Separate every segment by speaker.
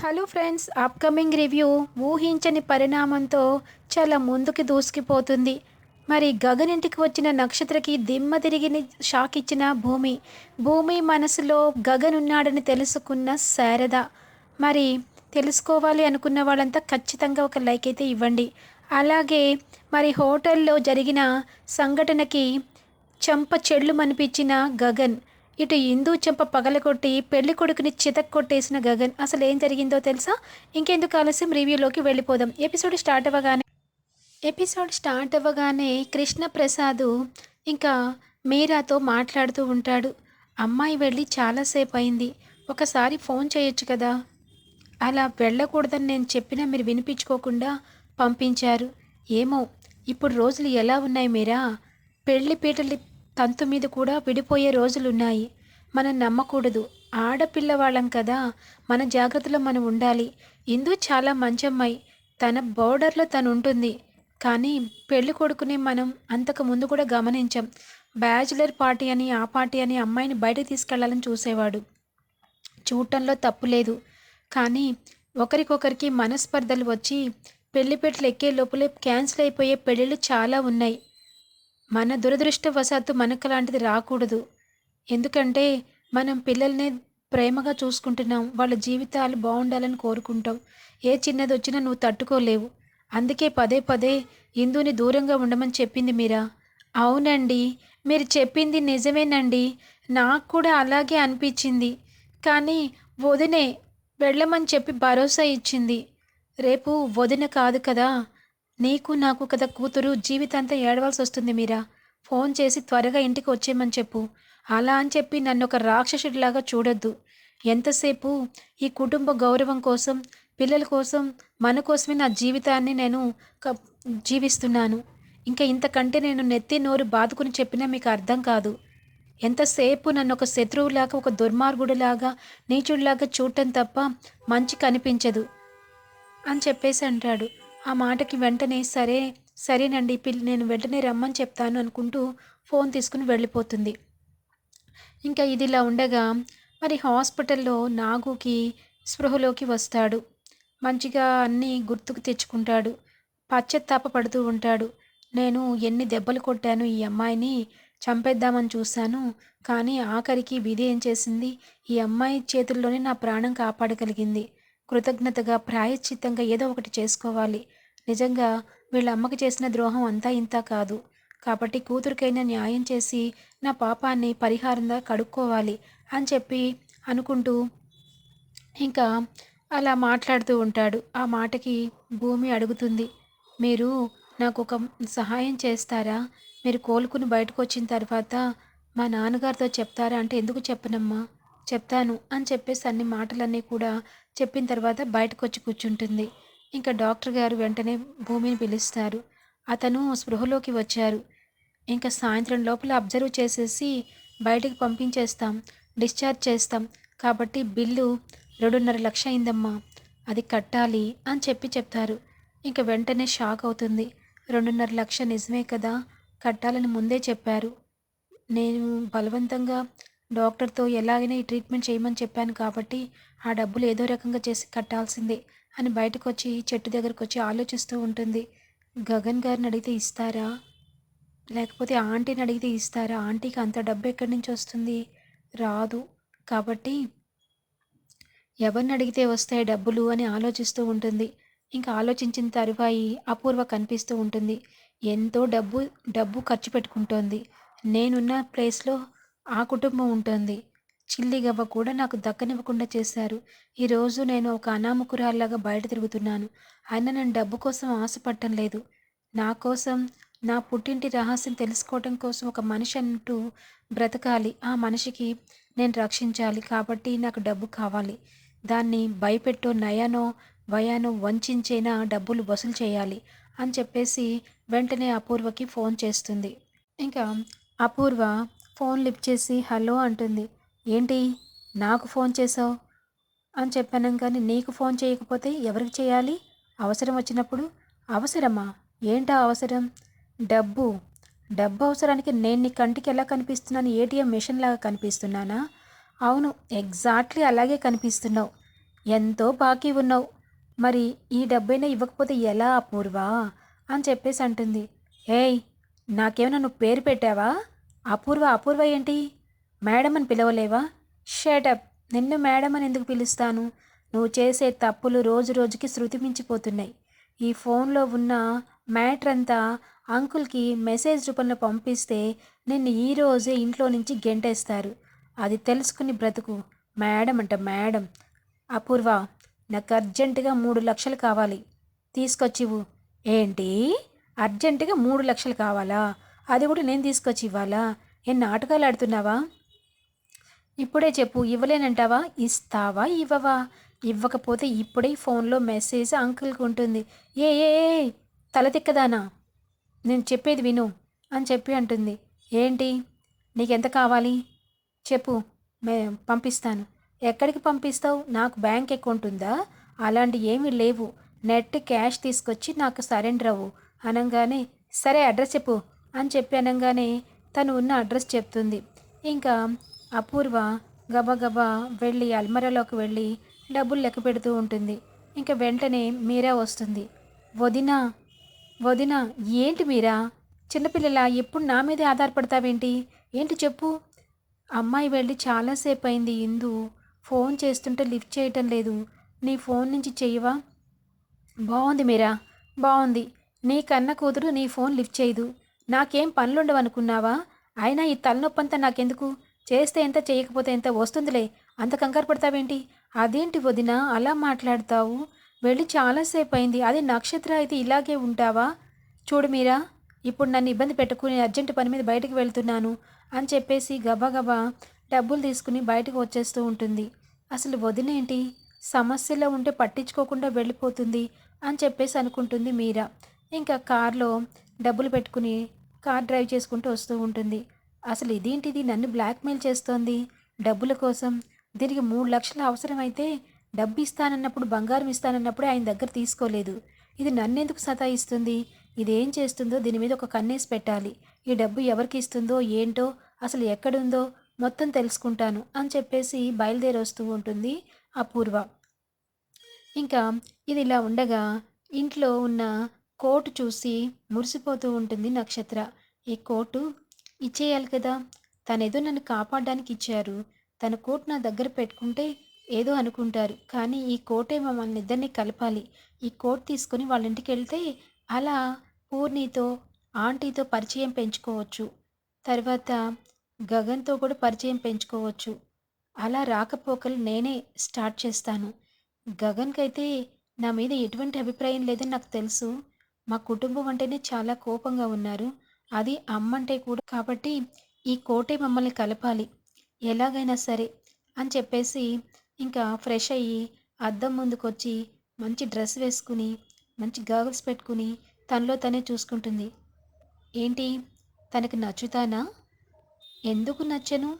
Speaker 1: Hello friends upcoming review ఊహించని పరిణామంతో చాలా ముందుకు దూసుకుపోతుంది. మరి గగన్ ఇంటికి వచ్చిన నక్షత్రకి దిమ్మ తిరిగి షాక్ ఇచ్చిన భూమి. భూమి మనసులో గగన్ ఉన్నాడని తెలుసుకున్న శారద. మరి తెలుసుకోవాలి అనుకున్న వాళ్ళంతా ఖచ్చితంగా ఒక లైక్ అయితే ఇవ్వండి. అలాగే మరి హోటల్లో జరిగిన సంఘటనకి చెంప చెళ్ళు మనిపించిన గగన్. ఇటు హిందూ చెంప పగలగొట్టి పెళ్ళి కొడుకుని చితక్ కొట్టేసిన గగన్ అసలు ఏం జరిగిందో తెలుసా? ఇంకెందుకు ఆలస్యం? రివ్యూలోకి వెళ్ళిపోదాం. ఎపిసోడ్ స్టార్ట్ అవ్వగానే ఎపిసోడ్ స్టార్ట్ అవ్వగానే కృష్ణప్రసాద్ ఇంకా మీరాతో మాట్లాడుతూ ఉంటాడు. అమ్మాయి వెళ్ళి చాలాసేపు అయింది ఒకసారి ఫోన్ చేయొచ్చు కదా? అలా వెళ్ళకూడదని నేను చెప్పినా మీరు వినిపించుకోకుండా పంపించారు. ఏమో ఇప్పుడు రోజులు ఎలా ఉన్నాయి మీరా? పెళ్ళి పీటలు తంతు మీద కూడా విడిపోయే రోజులున్నాయి. మనం నమ్మకూడదు. ఆడపిల్లవాళ్ళం కదా. మన జాగ్రత్తలో మనం ఉండాలి. ఇందు చాలా మంచమ్మాయి. తన బోర్డర్లో తను ఉంటుంది కానీ పెళ్ళి కొడుకుని మనం అంతకు ముందు కూడా గమనించాం. బ్యాచులర్ పార్టీ అని ఆ పార్టీ అని అమ్మాయిని బయటకు తీసుకెళ్ళాలని చూసేవాడు. చూడటంలో తప్పు లేదు. కానీ ఒకరికొకరికి మనస్పర్ధలు వచ్చి పెళ్ళిపెట్లు ఎక్కే లోపలే క్యాన్సిల్ అయిపోయే పెళ్ళిళ్ళు చాలా ఉన్నాయి. మన దురదృష్టవశాత్తు మనకు లాంటిది రాకూడదు. ఎందుకంటే మనం పిల్లల్ని ప్రేమగా చూసుకుంటున్నాం వాళ్ళ జీవితాలు బాగుండాలని కోరుకుంటాం. ఏ చిన్నది వచ్చినా నువ్వు తట్టుకోలేవు. అందుకే పదే పదే ఇందుని దూరంగా ఉండమని చెప్పింది మీరా? అవునండి మీరు చెప్పింది నిజమేనండి. నాకు కూడా అలాగే అనిపించింది. కానీ వదినే వెళ్ళమని చెప్పి భరోసా ఇచ్చింది. రేపు వదిన కాదు కదా నీకు నాకు కదా కూతురు జీవితాంతం ఏడవలసి వస్తుంది మీరా? ఫోన్ చేసి త్వరగా ఇంటికి వచ్చేయమని చెప్పు. అలా అని చెప్పి నన్ను ఒక రాక్షసుడిలాగా చూడొద్దు. ఎంతసేపు ఈ కుటుంబ గౌరవం కోసం పిల్లల కోసం మన కోసమే నా జీవితాన్ని నేను జీవిస్తున్నాను. ఇంకా ఇంతకంటే నేను నెత్తి నోరు బాదుకుని చెప్పినా మీకు అర్థం కాదు. ఎంతసేపు నన్ను ఒక శత్రువులాగా ఒక దుర్మార్గుడిలాగా నీచుడిలాగా చూడటం తప్ప మంచి కనిపించదు అని చెప్పేసి అంటాడు. ఆ మాటకి వెంటనే సరే సరేనండి పిల్లి నేను వెంటనే రమ్మని చెప్తాను అనుకుంటూ ఫోన్ తీసుకుని వెళ్ళిపోతుంది. ఇంకా ఇది ఇలా ఉండగా మరి హాస్పిటల్లో నాగుకి స్పృహలోకి వస్తాడు. మంచిగా అన్నీ గుర్తుకు తెచ్చుకుంటాడు. పశ్చత్తాప పడుతూ ఉంటాడు. నేను ఎన్ని దెబ్బలు కొట్టాను ఈ అమ్మాయిని చంపేద్దామని చూశాను కానీ ఆఖరికి విధి ఏం చేసింది? ఈ అమ్మాయి చేతుల్లోనే నా ప్రాణం కాపాడగలిగింది. కృతజ్ఞతగా ప్రాయశ్చిత్తంగా ఏదో ఒకటి చేసుకోవాలి. నిజంగా వీళ్ళ అమ్మకి చేసిన ద్రోహం అంతా ఇంత కాదు. కాబట్టి కూతురికైనా న్యాయం చేసి నా పాపాన్ని పరిహారంగా కడుక్కోవాలి అని చెప్పి అనుకుంటూ ఇంకా అలా మాట్లాడుతూ ఉంటాడు. ఆ మాటకి భూమి అడుగుతుంది. మీరు నాకు ఒక సహాయం చేస్తారా? మీరు కోలుకుని బయటకు వచ్చిన తర్వాత మా నాన్నగారితో చెప్తారా అంటే ఎందుకు చెప్పనమ్మా? చెప్తాను అని చెప్పేసి అన్ని మాటలన్నీ కూడా చెప్పిన తర్వాత బయటకు వచ్చి కూర్చుంటుంది. ఇంకా డాక్టర్ గారు వెంటనే భూమిని పిలుస్తారు. అతను స్పృహలోకి వచ్చారు. ఇంకా సాయంత్రం లోపల అబ్జర్వ్ చేసేసి బయటికి పంపించేస్తాం. డిశ్చార్జ్ చేస్తాం. కాబట్టి బిల్లు రెండున్నర లక్ష అయిందమ్మా. అది కట్టాలి అని చెప్పి చెప్తారు. ఇంకా వెంటనే షాక్ అవుతుంది. రెండున్నర లక్ష నిజమే కదా? కట్టాలని ముందే చెప్పారు. నేను బలవంతంగా డాక్టర్తో ఎలాగైనా ఈ ట్రీట్మెంట్ చేయమని చెప్పాను కాబట్టి ఆ డబ్బులు ఏదో రకంగా చేసి కట్టాల్సిందే. అని బయటకు వచ్చి చెట్టు దగ్గరకు వచ్చి ఆలోచిస్తూ ఉంటుంది. గగన్ గారిని అడిగితే ఇస్తారా? లేకపోతే ఆంటీని అడిగితే ఇస్తారా? ఆంటీకి అంత డబ్బు ఎక్కడి నుంచి వస్తుంది? రాదు. కాబట్టి ఎవరిని అడిగితే వస్తాయి డబ్బులు అని ఆలోచిస్తూ ఉంటుంది. ఇంకా ఆలోచించిన తరువాయి అపూర్వ కనిపిస్తూ ఉంటుంది. ఎంతో డబ్బు డబ్బు ఖర్చు పెట్టుకుంటోంది. నేనున్న ప్లేస్లో ఆ కుటుంబం ఉంటుంది. చిల్లిగవ్వ కూడా నాకు దక్కనివ్వకుండా చేశారు. ఈరోజు నేను ఒక అనామకురాల్లాగా బయట తిరుగుతున్నాను. అయినా నేను డబ్బు కోసం ఆశపడటం లేదు. నా కోసం నా పుట్టింటి రహస్యం తెలుసుకోవడం కోసం ఒక మనిషి అంటూ బ్రతకాలి. ఆ మనిషికి నేను రక్షించాలి కాబట్టి నాకు డబ్బు కావాలి. దాన్ని భయపెట్టో నయానో భయానో వంచేనా డబ్బులు వసూలు చేయాలి అని చెప్పేసి వెంటనే అపూర్వకి ఫోన్ చేస్తుంది. ఇంకా అపూర్వ ఫోన్ లిఫ్ట్ చేసి హలో అంటుంది. ఏంటి? నాకు ఫోన్ చేసావు? అని చెప్పాను కానీ నీకు ఫోన్ చేయకపోతే ఎవరికి చేయాలి? అవసరం వచ్చినప్పుడు అవసరమా? ఏంటా అవసరం? డబ్బు. డబ్బు అవసరానికి నేను నీ కంటికి ఎలా కనిపిస్తున్నాను? ఏటీఎం మిషన్ లాగా కనిపిస్తున్నానా? అవును ఎగ్జాక్ట్లీ అలాగే కనిపిస్తున్నావు. ఎంతో బాకీ ఉన్నావు. మరి ఈ డబ్బైనా ఇవ్వకపోతే ఎలా అపూర్వ? అని చెప్పేసి అంటుంది. ఏయ్ నాకేమైనా నువ్వు పేరు పెట్టావా? అపూర్వ అపూర్వ ఏంటి? మేడం అని పిలవలేవా? షేటప్ నిన్ను మేడం అని ఎందుకు పిలుస్తాను? నువ్వు చేసే తప్పులు రోజు రోజుకి శృతి మించిపోతున్నాయి. ఈ ఫోన్లో ఉన్న మ్యాటర్ అంతా అంకుల్కి మెసేజ్ రూపంలో పంపిస్తే నిన్ను ఈరోజే ఇంట్లో నుంచి గెంటేస్తారు. అది తెలుసుకుని బ్రతుకు. మేడం అంట మేడం. అపూర్వ నాకు అర్జెంటుగా మూడు లక్షలు కావాలి. తీసుకొచ్చివు. ఏంటి? అర్జెంటుగా మూడు లక్షలు కావాలా? అది కూడా నేను తీసుకొచ్చి ఇవ్వాలా? నేను నాటకాలు ఆడుతున్నావా? ఇప్పుడే చెప్పు ఇవ్వలేనంటావా? ఇస్తావా? ఇవ్వవా? ఇవ్వకపోతే ఇప్పుడే ఫోన్లో మెసేజ్ అంకుల్కి ఉంటుంది. ఏ ఏ ఏ తల తిక్కదానా? నేను చెప్పేది విను అని చెప్పి అంటుంది. ఏంటి? నీకెంత కావాలి? చెప్పు మే పంపిస్తాను. ఎక్కడికి పంపిస్తావు? నాకు బ్యాంక్ అకౌంట్ ఉందా? అలాంటి ఏమీ లేవు. నెట్ క్యాష్ తీసుకొచ్చి నాకు సరెండర్ అవ్వు. అనగానే సరే అడ్రస్ చెప్పు అని చెప్పి అనగానే తను ఉన్న అడ్రస్ చెప్తుంది. ఇంకా అపూర్వ గబగబా వెళ్ళి అల్మరాలోకి వెళ్ళి డబ్బులు లెక్క పెడుతూ ఉంటుంది. ఇంకా వెంటనే మీరా వస్తుంది. వదినా వదినా ఏంటి మీరా? చిన్నపిల్లల ఎప్పుడు నా మీదే ఆధారపడతావేంటి? ఏంటి చెప్పు. అమ్మాయి వెళ్ళి చాలాసేపు అయింది ఇందు ఫోన్ చేస్తుంటే లిఫ్ట్ చేయటం లేదు. నీ ఫోన్ నుంచి చేయవా బాగుంది మీరా. బాగుంది నీ కన్న కూతురు నీ ఫోన్ లిఫ్ట్ చేయదు. నాకేం పనులుండవనుకున్నావా? అయినా ఈ తలనొప్పంతా నాకెందుకు? చేస్తే ఎంత చేయకపోతే ఎంత వస్తుందిలే. అంత కంగారు పడతావేంటి? అదేంటి వదిన అలా మాట్లాడతావు? వెళ్ళి చాలాసేపు అయింది అదే నక్షత్ర అయితే ఇలాగే ఉంటావా? చూడు మీరా ఇప్పుడు నన్ను ఇబ్బంది పెట్టుకుని అర్జెంట్ పని మీద బయటకు వెళ్తున్నాను అని చెప్పేసి గబగబా డబ్బులు తీసుకుని బయటకు వచ్చేస్తూ ఉంటుంది. అసలు వదినేంటి సమస్యలో ఉంటే పట్టించుకోకుండా వెళ్ళిపోతుంది అని చెప్పేసి అనుకుంటుంది మీరా. ఇంకా కార్లో డబ్బులు పెట్టుకుని కార్ డ్రైవ్ చేసుకుంటూ వస్తూ ఉంటుంది. అసలు ఇదేంటిది? నన్ను బ్లాక్మెయిల్ చేస్తోంది. డబ్బుల కోసం. దీనికి మూడు లక్షలు అవసరమైతే డబ్బు ఇస్తానన్నప్పుడు బంగారం ఇస్తానన్నప్పుడు ఆయన దగ్గర తీసుకోలేదు. ఇది నన్నెందుకు సతాయిస్తుంది? ఇది ఏం చేస్తుందో దీని మీద ఒక కన్నేసి పెట్టాలి. ఈ డబ్బు ఎవరికి ఇస్తుందో ఏంటో అసలు ఎక్కడుందో మొత్తం తెలుసుకుంటాను అని చెప్పేసి బయలుదేరి వస్తూ ఉంటుంది అపూర్వ. ఇంకా ఇది ఇలా ఉండగా ఇంట్లో ఉన్న కోటు చూసి మురిసిపోతూ ఉంటుంది నక్షత్ర. ఈ కోటు ఇచ్చేయాలి కదా. తనేదో నన్ను కాపాడడానికి ఇచ్చారు. తన కోట్ నా దగ్గర పెట్టుకుంటే ఏదో అనుకుంటారు. కానీ ఈ కోటే మమ్మల్ని ఇద్దరిని కలపాలి. ఈ కోట్ తీసుకొని వాళ్ళ ఇంటికి వెళ్తే అలా పూర్ణితో ఆంటీతో పరిచయం పెంచుకోవచ్చు. తర్వాత గగన్తో కూడా పరిచయం పెంచుకోవచ్చు. అలా రాకపోకలు నేనే స్టార్ట్ చేస్తాను. గగన్కైతే నా మీద ఎటువంటి అభిప్రాయం లేదని నాకు తెలుసు. మా కుటుంబం అంటేనే చాలా కోపంగా ఉన్నారు. అది అమ్మంటే కూడా. కాబట్టి ఈ కోటే మమ్మల్ని కలపాలి. ఎలాగైనా సరే అని చెప్పేసి ఇంకా ఫ్రెష్ అయ్యి అద్దం ముందుకొచ్చి మంచి డ్రెస్ వేసుకుని మంచి గాగుల్స్ పెట్టుకుని తనలో తనే చూసుకుంటుంది. ఏంటి? తనకు నచ్చుతానా? ఎందుకు నచ్చను?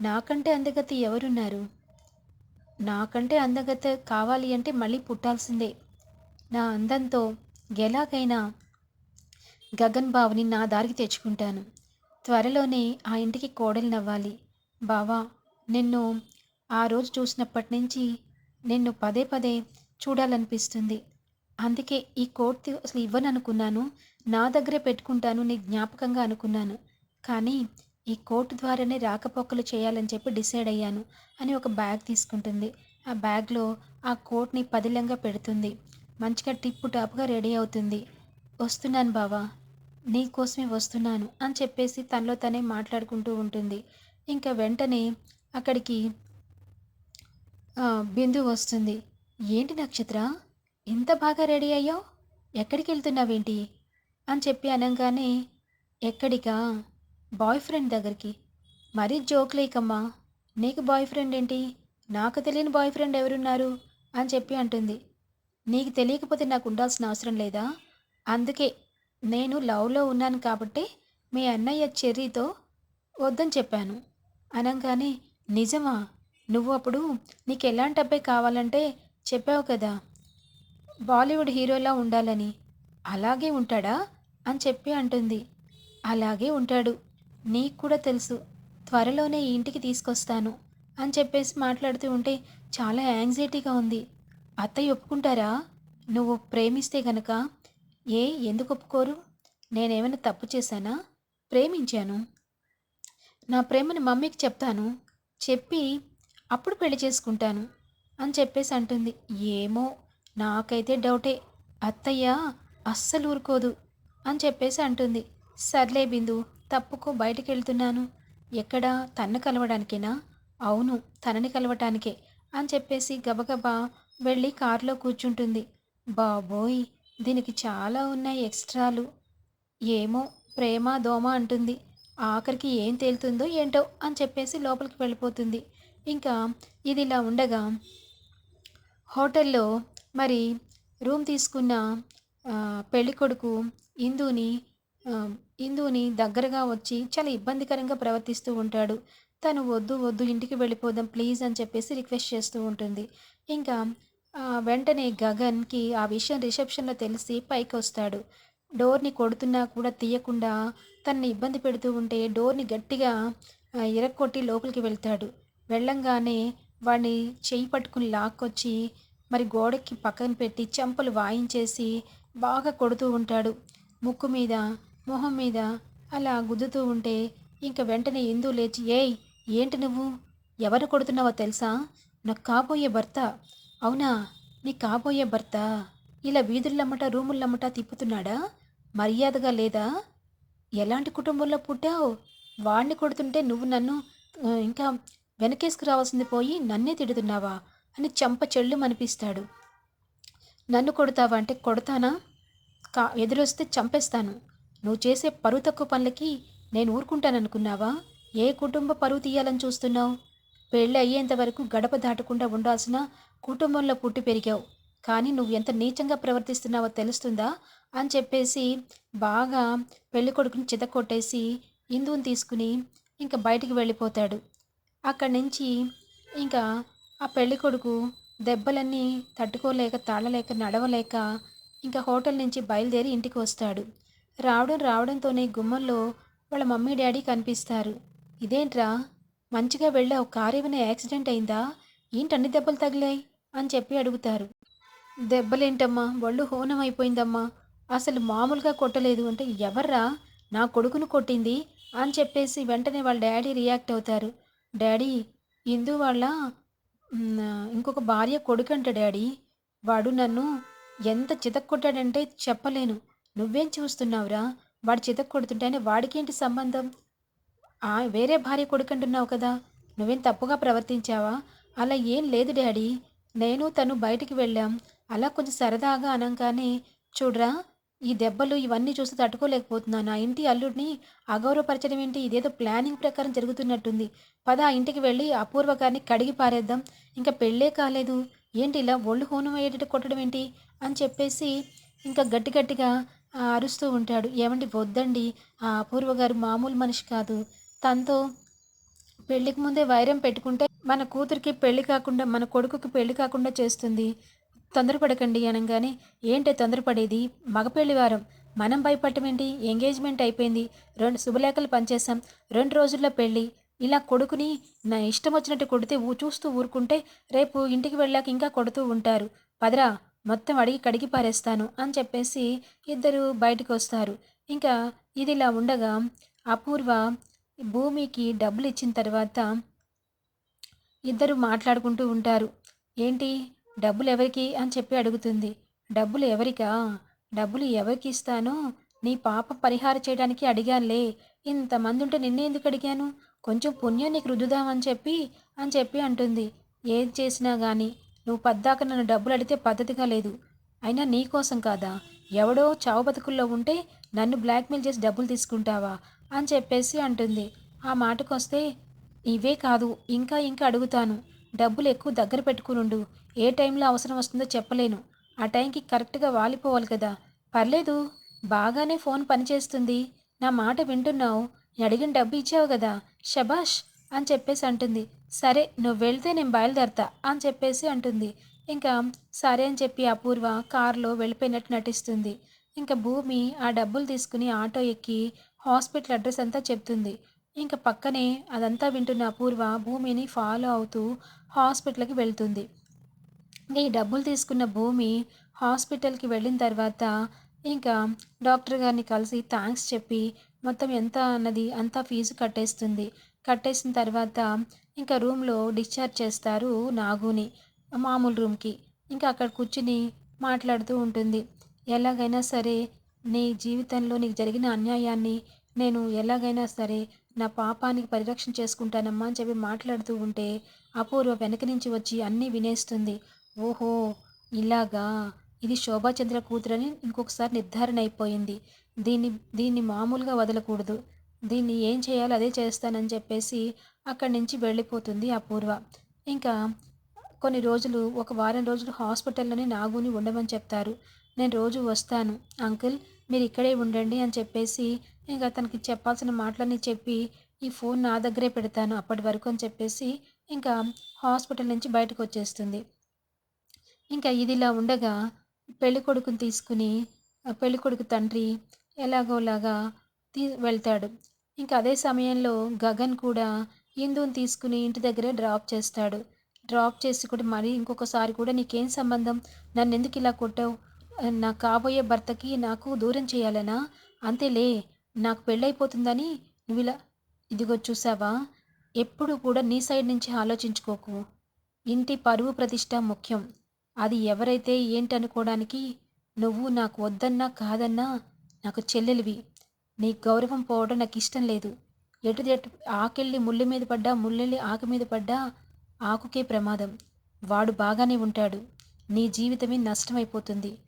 Speaker 1: నాకంటే అందగతి ఎవరున్నారు? నాకంటే అందగత కావాలి అంటే మళ్ళీ పుట్టాల్సిందే. నా అందంతో ఎలాగైనా గగన్ బావని నా దారికి తెచ్చుకుంటాను. త్వరలోనే ఆ ఇంటికి కోడలు నవ్వాలి. బావా నిన్ను ఆ రోజు చూసినప్పటి నుంచి నిన్ను పదే పదే చూడాలనిపిస్తుంది. అందుకే ఈ కోట్ అసలు ఇవ్వననుకున్నాను. నా దగ్గరే పెట్టుకుంటాను నీ జ్ఞాపకంగా అనుకున్నాను. కానీ ఈ కోర్టు ద్వారానే రాకపోకలు చేయాలని చెప్పి డిసైడ్ అయ్యాను అని ఒక బ్యాగ్ తీసుకుంటుంది. ఆ బ్యాగ్లో ఆ కోట్ని పదిలంగా పెడుతుంది. మంచిగా టిప్పు టాప్గా రెడీ అవుతుంది. వస్తున్నాను బావా. నీకోసమే వస్తున్నాను అని చెప్పేసి తనలో తనే మాట్లాడుకుంటూ ఉంటుంది. ఇంకా వెంటనే అక్కడికి బిందు వస్తుంది. ఏంటి నక్షత్ర ఇంత బాగా రెడీ అయ్యావు? ఎక్కడికి వెళ్తున్నావేంటి? అని చెప్పి అనగానే ఎక్కడికా? బాయ్ ఫ్రెండ్ దగ్గరికి. మరీ జోక్ లేకమ్మా. నీకు బాయ్ ఫ్రెండ్ ఏంటి? నాకు తెలియని బాయ్ ఫ్రెండ్ ఎవరున్నారు? అని చెప్పి అంటుంది. నీకు తెలియకపోతే నాకు ఉండాల్సిన అవసరం లేదా? అందుకే నేను లవ్లో ఉన్నాను కాబట్టి మీ అన్నయ్య చెర్రీతో వద్దని చెప్పాను. అనగానే నిజమా? నువ్వు అప్పుడు నీకు ఎలాంటి అబ్బాయి కావాలంటే చెప్పావు కదా బాలీవుడ్ హీరోలా ఉండాలని. అలాగే ఉంటాడా? అని చెప్పి అంటుంది. అలాగే ఉంటాడు. నీకు కూడా తెలుసు. త్వరలోనే ఈ ఇంటికి తీసుకొస్తాను. అని చెప్పేసి మాట్లాడుతూ ఉంటే చాలా యాంగ్జైటీగా ఉంది. అత్తయ్య ఒప్పుకుంటారా? నువ్వు ప్రేమిస్తే గనక ఏ ఎందుకు ఒప్పుకోరు? నేనేమైనా తప్పు చేశానా? ప్రేమించాను. నా ప్రేమని మమ్మీకి చెప్తాను. చెప్పి అప్పుడు పెళ్ళి చేసుకుంటాను అని చెప్పేసి అంటుంది. ఏమో నాకైతే డౌటే. అత్తయ్య అస్సలు ఊరుకోదు అని చెప్పేసి అంటుంది. సర్లే బిందు తప్పుకో బయటికి వెళ్తున్నాను. ఎక్కడ? తన్ను కలవడానికేనా? అవును తనని కలవటానికే అని చెప్పేసి గబగబా వెళ్ళి కారులో కూర్చుంటుంది. బాబోయ్! దీనికి చాలా ఉన్నాయి ఎక్స్ట్రాలు. ఏమో ప్రేమ దోమ అంటుంది. ఆఖరికి ఏం తేలుతుందో ఏంటో అని చెప్పేసి లోపలికి వెళ్ళిపోతుంది. ఇంకా ఇది ఇలా ఉండగా హోటల్లో మరి రూమ్ తీసుకున్న పెళ్ళికొడుకు ఇందుని ఇందుని దగ్గరగా వచ్చి చాలా ఇబ్బందికరంగా ప్రవర్తిస్తూ ఉంటాడు. తను వద్దు వద్దు ఇంటికి వెళ్ళిపోదాం ప్లీజ్ అని చెప్పేసి రిక్వెస్ట్ చేస్తూ ఉంటుంది. ఇంకా వెంటనే గగన్కి ఆ విషయం రిసెప్షన్లో తెలిసి పైకి వస్తాడు డోర్ని కొడుతున్నా కూడా తీయకుండా తనని ఇబ్బంది పెడుతూ ఉంటే డోర్ని గట్టిగా ఇరక్కొట్టి లోపలికి వెళ్తాడు. వెళ్ళంగానే వాడిని చేయి పట్టుకుని లాక్కొచ్చి మరి గోడకి పక్కన పెట్టి చెంపలు వాయించేసి బాగా కొడుతూ ఉంటాడు. ముక్కు మీద మొహం మీద అలా గుద్దుతూ ఉంటే ఇంక వెంటనే ఎందు లేచి ఏయ్ ఏంటి నువ్వు? ఎవరు కొడుతున్నావో తెలుసా? నాకు కాబోయే భర్త. అవునా? నీ కాబోయే భర్త ఇలా వీధుల్లమ్మట రూముల్లమ్మట తిప్పుతున్నాడా? మర్యాదగా లేదా? ఎలాంటి కుటుంబంలో పుట్టావు? వాడిని కొడుతుంటే నువ్వు నన్ను ఇంకా వెనకేసుకు రావాల్సింది పోయి నన్నే తిడుతున్నావా? అని చెంప చెళ్ళు అనిపిస్తాడు నన్ను కొడతావా అంటే కొడతానా? కా ఎదురొస్తే చంపేస్తాను. నువ్వు చేసే పరువు తక్కువ పనులకి నేను ఊరుకుంటాననుకున్నావా? ఏ కుటుంబ పరువు తీయాలని చూస్తున్నావు? పెళ్ళి అయ్యేంత వరకు గడప దాటకుండా ఉండాల్సిన కుటుంబంలో పుట్టి పెరిగావు. కానీ నువ్వు ఎంత నీచంగా ప్రవర్తిస్తున్నావో తెలుస్తుందా? అని చెప్పేసి బాగా పెళ్ళి కొడుకుని చితకొట్టేసి ఇందుని తీసుకుని ఇంకా బయటికి వెళ్ళిపోతాడు. అక్కడి నుంచి ఇంకా ఆ పెళ్ళి కొడుకు దెబ్బలన్నీ తట్టుకోలేక తాళలేక నడవలేక ఇంకా హోటల్ నుంచి బయలుదేరి ఇంటికి వస్తాడు. రావడం రావడంతోనే గుమ్మంలో వాళ్ళ మమ్మీ డాడీ కనిపిస్తారు. ఇదేంట్రా? మంచిగా వెళ్ళావు. కారు ఏమైనా యాక్సిడెంట్ అయిందా? ఏంటి అన్ని దెబ్బలు తగిలాయి? అని చెప్పి అడుగుతారు. దెబ్బలేంటమ్మా? ఒళ్ళు హోనం అయిపోయిందమ్మా అసలు మామూలుగా కొట్టలేదు అంటే ఎవర్రా? నా కొడుకును కొట్టింది అని చెప్పేసి వెంటనే వాళ్ళ డాడీ రియాక్ట్ అవుతారు. డాడీ ఇందు వాళ్ళ ఇంకొక భార్య కొడుకంట డాడీ. వాడు నన్ను ఎంత చితక్ కొట్టాడంటే చెప్పలేను. నువ్వేం చూస్తున్నావురా? వాడు చితక్ కొడుతుంటేనే వాడికేంటి సంబంధం? ఆ వేరే భార్య కొడుకంటున్నావు కదా. నువ్వేం తప్పుగా ప్రవర్తించావా? అలా ఏం లేదు డాడీ. నేను తను బయటికి వెళ్ళాం. అలా కొంచెం సరదాగా అనంగానే చూడరా ఈ దెబ్బలు ఇవన్నీ చూసి తట్టుకోలేకపోతున్నాను. ఆ ఇంటి అల్లుడిని అగౌరవపరచడం ఏంటి? ఇదేదో ప్లానింగ్ ప్రకారం జరుగుతున్నట్టుంది. పద ఆ ఇంటికి వెళ్ళి అపూర్వ గారిని కడిగి పారేద్దాం. ఇంకా పెళ్ళే కాలేదు. ఏంటి ఇలా ఒళ్ళు హోనం అయ్యేటట్టు కొట్టడం ఏంటి? అని చెప్పేసి ఇంకా గట్టి గట్టిగా అరుస్తూ ఉంటాడు. ఏమండి వద్దండి. ఆ అపూర్వ గారు మామూలు మనిషి కాదు. తనతో పెళ్ళికి ముందే వైరం పెట్టుకుంటే మన కూతురికి పెళ్ళి కాకుండా మన కొడుకుకి పెళ్ళి కాకుండా చేస్తుంది. తొందరపడకండి అనగానే ఏంటి తొందరపడేది? మగ పెళ్ళి వారం. మనం భయపడటం ఏంటి ఎంగేజ్మెంట్ అయిపోయింది. రెండు శుభలేఖలు పనిచేసాం రెండు రోజుల్లో పెళ్ళి ఇలా కొడుకుని నా ఇష్టం వచ్చినట్టు కొడితే ఊ చూస్తూ ఊరుకుంటే రేపు ఇంటికి వెళ్ళాక ఇంకా కొడుతూ ఉంటారు. పదరా మొత్తం అడిగి కడిగి పారేస్తాను అని చెప్పేసి ఇద్దరు బయటకు వస్తారు. ఇంకా ఇది ఇలా ఉండగా అపూర్వ భూమికి డబ్బులు ఇచ్చిన తర్వాత ఇద్దరు మాట్లాడుకుంటూ ఉంటారు. ఏంటి? డబ్బులు ఎవరికి? అని చెప్పి అడుగుతుంది. డబ్బులు ఎవరికా? డబ్బులు ఎవరికి ఇస్తానో? నీ పాప పరిహారం చేయడానికి అడిగానులే. ఇంతమంది ఉంటే నిన్నే ఎందుకు అడిగాను? కొంచెం పుణ్యం నీకు రుద్దుదామని చెప్పి అని చెప్పి అంటుంది. ఏం చేసినా కానీ నువ్వు పద్దాక నన్ను డబ్బులు అడిగితే పద్ధతిగా లేదు. అయినా నీకోసం కాదా? ఎవడో చావు బతుకుల్లో ఉంటే నన్ను బ్లాక్మెయిల్ చేసి డబ్బులు తీసుకుంటావా? అని చెప్పేసి అంటుంది. ఆ మాటకొస్తే ఇవే కాదు ఇంకా ఇంకా అడుగుతాను. డబ్బులు ఎక్కువ దగ్గర పెట్టుకునుండు ఏ టైంలో అవసరం వస్తుందో చెప్పలేను. ఆ టైంకి కరెక్ట్గా వాలిపోవాలి కదా. పర్లేదు బాగానే ఫోన్ పనిచేస్తుంది. నా మాట వింటున్నావు అడిగిన డబ్బు ఇచ్చావు కదా షబాష్ అని చెప్పేసి అంటుంది. సరే నువ్వు వెళ్తే నేను బయలుదేరతా అని చెప్పేసి అంటుంది. ఇంకా సరే అని చెప్పి అపూర్వ కారులో వెళ్ళిపోయినట్టు నటిస్తుంది. ఇంకా భూమి ఆ డబ్బులు తీసుకుని ఆటో ఎక్కి హాస్పిటల్ అడ్రస్ అంతా చెప్తుంది. ఇంకా పక్కనే అదంతా వింటున్న అపూర్వ భూమిని ఫాలో అవుతూ హాస్పిటల్కి వెళ్తుంది. నీ ఈ డబ్బులు తీసుకున్న భూమి హాస్పిటల్కి వెళ్ళిన తర్వాత ఇంకా డాక్టర్ గారిని కలిసి థ్యాంక్స్ చెప్పి మొత్తం ఎంత అన్నది అంతా ఫీజు కట్టేస్తుంది. కట్టేసిన తర్వాత ఇంకా రూమ్లో డిశ్చార్జ్ చేస్తారు నాగుని మామూలు రూమ్కి. ఇంకా అక్కడ కూర్చుని మాట్లాడుతూ ఉంటుంది. ఎలాగైనా సరే నీ జీవితంలో నీకు జరిగిన అన్యాయాన్ని నేను ఎలాగైనా సరే నా పాపానికి పరిరక్షణ చేసుకుంటానమ్మా అని చెప్పి మాట్లాడుతూ ఉంటే అపూర్వ వెనక నుంచి వచ్చి అన్నీ వినేస్తుంది. ఓహో ఇలాగా? ఇది శోభాచంద్ర కూతురని ఇంకొకసారి నిర్ధారణ అయిపోయింది. దీన్ని దీన్ని మామూలుగా వదలకూడదు. దీన్ని ఏం చేయాలో అదే చేస్తానని చెప్పేసి అక్కడి నుంచి వెళ్ళిపోతుంది అపూర్వ. ఇంకా కొన్ని రోజులు ఒక వారం రోజులు హాస్పిటల్లోనే నాగుని ఉండమని చెప్తారు. నేను రోజు వస్తాను. అంకుల్ మీరు ఇక్కడే ఉండండి అని చెప్పేసి ఇంకా తనకి చెప్పాల్సిన మాటలన్నీ చెప్పి ఈ ఫోన్ నా దగ్గరే పెడతాను అప్పటి వరకు అని చెప్పేసి ఇంకా హాస్పిటల్ నుంచి బయటకు వచ్చేస్తుంది. ఇంకా ఇదిలా ఉండగా పెళ్ళి కొడుకుని తీసుకుని పెళ్ళి కొడుకు తండ్రి ఎలాగోలాగా తీ వెళ్తాడు. ఇంకా అదే సమయంలో గగన్ కూడా ఇందుని తీసుకుని ఇంటి దగ్గరే డ్రాప్ చేస్తాడు. డ్రాప్ చేసి కూడా మరీ ఇంకొకసారి కూడా నీకేం సంబంధం? నన్ను ఎందుకు ఇలా కొట్టావు? నా కాబోయే భర్తకి నాకు దూరం చేయాలనా? అంతేలే నాకు పెళ్ళైపోతుందని నువ్వు ఇలా ఇదిగో చూసావా? ఎప్పుడు కూడా నీ సైడ్ నుంచి ఆలోచించుకోకు. ఇంటి పరువు ప్రతిష్ట ముఖ్యం. అది ఎవరైతే ఏంటనుకోవడానికి నువ్వు నాకు వద్దన్నా కాదన్నా నాకు చెల్లెలివి. నీ గౌరవం పోవడం నాకు ఇష్టం లేదు. ఎటు ఎటు ఆకెళ్ళి ముళ్ళు మీద పడ్డా ముళ్ళెళ్ళి ఆకు మీద పడ్డా ఆకుకే ప్రమాదం. వాడు బాగానే ఉంటాడు. నీ జీవితమే నష్టమైపోతుంది.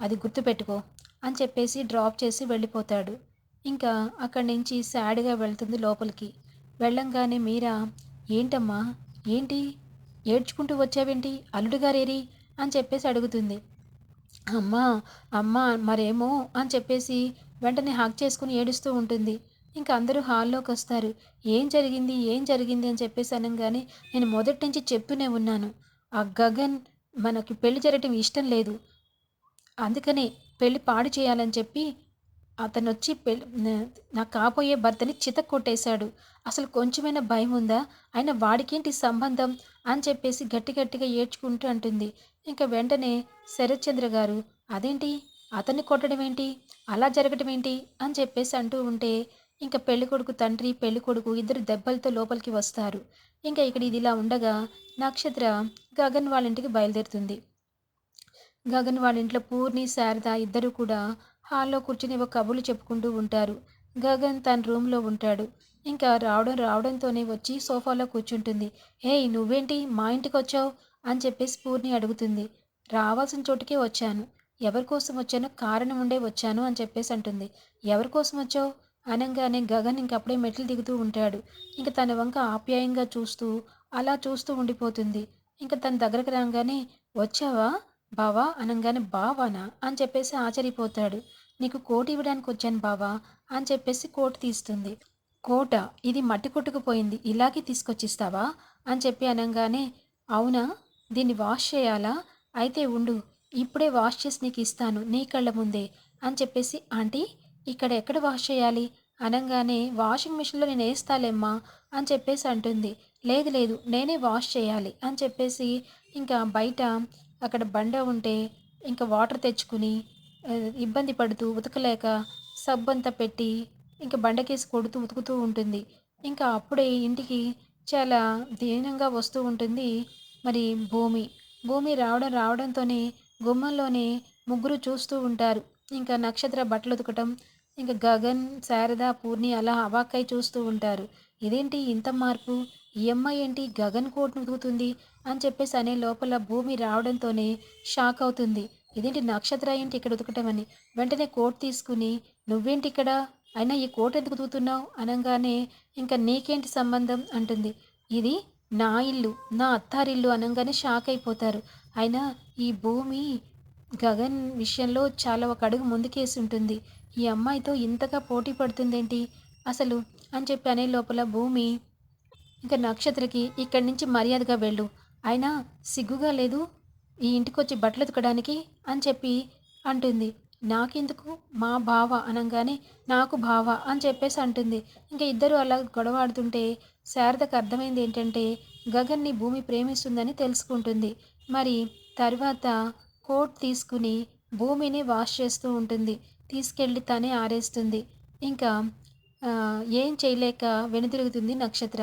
Speaker 1: అది గుర్తుపెట్టుకో అని చెప్పేసి డ్రాప్ చేసి వెళ్ళిపోతాడు. ఇంకా అక్కడి నుంచి సాడ్గా వెళ్తుంది లోపలికి. వెళ్ళంగానే మీరా ఏంటమ్మా? ఏంటి? ఏడ్చుకుంటూ వచ్చావేంటి? అల్లుడుగారేరి? అని చెప్పేసి అడుగుతుంది. అమ్మా అమ్మా మరేమో? అని చెప్పేసి వెంటనే హాక్ చేసుకుని ఏడుస్తూ ఉంటుంది. ఇంకా అందరూ హాల్లోకి వస్తారు. ఏం జరిగింది? ఏం జరిగింది? అని చెప్పేసి అనగానే నేను మొదటి నుంచి చెప్తూనే ఉన్నాను. ఆ గగన్ మనకి పెళ్ళి జరగటం ఇష్టం లేదు. అందుకనే పెళ్ళి పాడు చేయాలని చెప్పి అతను వచ్చి పెళ్ళి నా కాబోయే భర్తని చిత కొట్టేశాడు అసలు కొంచెమైనా భయం ఉందా? ఆయన వాడికేంటి సంబంధం? అని చెప్పేసి గట్టి గట్టిగా ఏడ్చుకుంటూ అంటుంది. ఇంకా వెంటనే శరత్చంద్ర గారు అదేంటి? అతన్ని కొట్టడం ఏంటి? అలా జరగడం ఏంటి? అని చెప్పేసి అంటూ ఉంటే ఇంకా పెళ్ళికొడుకు తండ్రి పెళ్ళికొడుకు ఇద్దరు దెబ్బలతో లోపలికి వస్తారు. ఇంకా ఇక్కడ ఇది ఇలా ఉండగా నక్షత్ర గగన్ వాళ్ళ ఇంటికి బయలుదేరుతుంది. గగన్ వాళ్ళ ఇంట్లో పూర్ణి శారద ఇద్దరు కూడా హాల్లో కూర్చుని ఒక కబుర్లు చెప్పుకుంటూ ఉంటారు. గగన్ తన రూమ్లో ఉంటాడు. ఇంకా రావడం రావడంతోనే వచ్చి సోఫాలో కూర్చుంటుంది. హేయ్ నువ్వేంటి? మా ఇంటికి వచ్చావు? అని చెప్పేసి పూర్ణి అడుగుతుంది. రావాల్సిన చోటుకే వచ్చాను. ఎవరి కోసం వచ్చానో కారణం ఉండే వచ్చాను అని చెప్పేసి అంటుంది. ఎవరి కోసం వచ్చావు? అనగానే గగన్ ఇంకప్పుడే మెట్లు దిగుతూ ఉంటాడు. ఇంక తన వంక ఆప్యాయంగా చూస్తూ అలా చూస్తూ ఉండిపోతుంది. ఇంకా తన దగ్గరకు రాగానే వచ్చావా? బావా అనగానే బావానా అని చెప్పేసి ఆశ్చర్యపోతాడు. నీకు కోట్ ఇవ్వడానికి వచ్చాను బావా అని చెప్పేసి కోట్ తీస్తుంది. కోట ఇది మట్టి కొట్టుకుపోయింది ఇలాగే తీసుకొచ్చిస్తావా అని చెప్పి అనగానే అవునా దీన్ని వాష్ చేయాలా? అయితే ఉండు ఇప్పుడే వాష్ చేసి నీకు ఇస్తాను నీ కళ్ళ ముందే అని చెప్పేసి ఆంటీ ఇక్కడ ఎక్కడ వాష్ చేయాలి? అనగానే వాషింగ్ మిషన్లో నేను వేస్తాలేమ్మా అని చెప్పేసి అంటుంది. లేదు లేదు నేనే వాష్ చేయాలి అని చెప్పేసి ఇంకా బయట అక్కడ బండ ఉంటే ఇంకా వాటర్ తెచ్చుకుని ఇబ్బంది పడుతూ ఉతకలేక సబ్బంతా పెట్టి ఇంకా బండకేసి కొడుతూ ఉతుకుతూ ఉంటుంది. ఇంకా అప్పుడే ఇంటికి చాలా దీనంగా వస్తూ ఉంటుంది మరి భూమి. భూమి రావడం రావడంతోనే గుమ్మంలోనే ముగ్గురు చూస్తూ ఉంటారు. ఇంకా నక్షత్ర బట్టలు ఉతకటం ఇంకా గగన్ శారద పూర్ణి అలా అవాక్కై చూస్తూ ఉంటారు. ఇదేంటి ఇంత మార్పు? ఈ అమ్మాయి ఏంటి? గగన్ కోట్ ఉతుకుతుంది అని చెప్పేసి అనే లోపల భూమి రావడంతోనే షాక్ అవుతుంది. ఇదేంటి నక్షత్ర ఏంటి ఇక్కడ ఉతకటమని వెంటనే కోట్ తీసుకుని నువ్వేంటి ఇక్కడ? అయినా ఈ కోట్ ఎందుకు ఉతుకుతున్నావు? అనగానే ఇంకా నీకేంటి సంబంధం? అంటుంది. ఇది నా ఇల్లు నా అత్తారిల్లు అనగానే షాక్ అయిపోతారు. అయినా ఈ భూమి గగన్ విషయంలో చాలా ఒక అడుగు ముందుకేసి ఉంటుంది. ఈ అమ్మాయితో ఇంతగా పోటీ పడుతుందేంటి? అసలు అని చెప్పి అనే లోపల భూమి ఇంకా నక్షత్రకి ఇక్కడి నుంచి మర్యాదగా వెళ్ళు. అయినా సిగ్గుగా లేదు ఈ ఇంటికి వచ్చి బట్టలు ఉతకడానికి అని చెప్పి అంటుంది. నాకెందుకు? మా బావ అనగానే నాకు బావ అని చెప్పేసి అంటుంది. ఇంకా ఇద్దరు అలా గొడవ ఆడుతుంటే శారదకు అర్థమైంది ఏంటంటే గగన్ని భూమి ప్రేమిస్తుందని తెలుసుకుంటుంది. మరి తర్వాత కోట్ తీసుకుని భూమిని వాష్ చేస్తూ ఉంటుంది. తీసుకెళ్ళి తనే ఆరేస్తుంది. ఇంకా ఏం చేయలేక వెనుతిరుగుతుంది నక్షత్ర.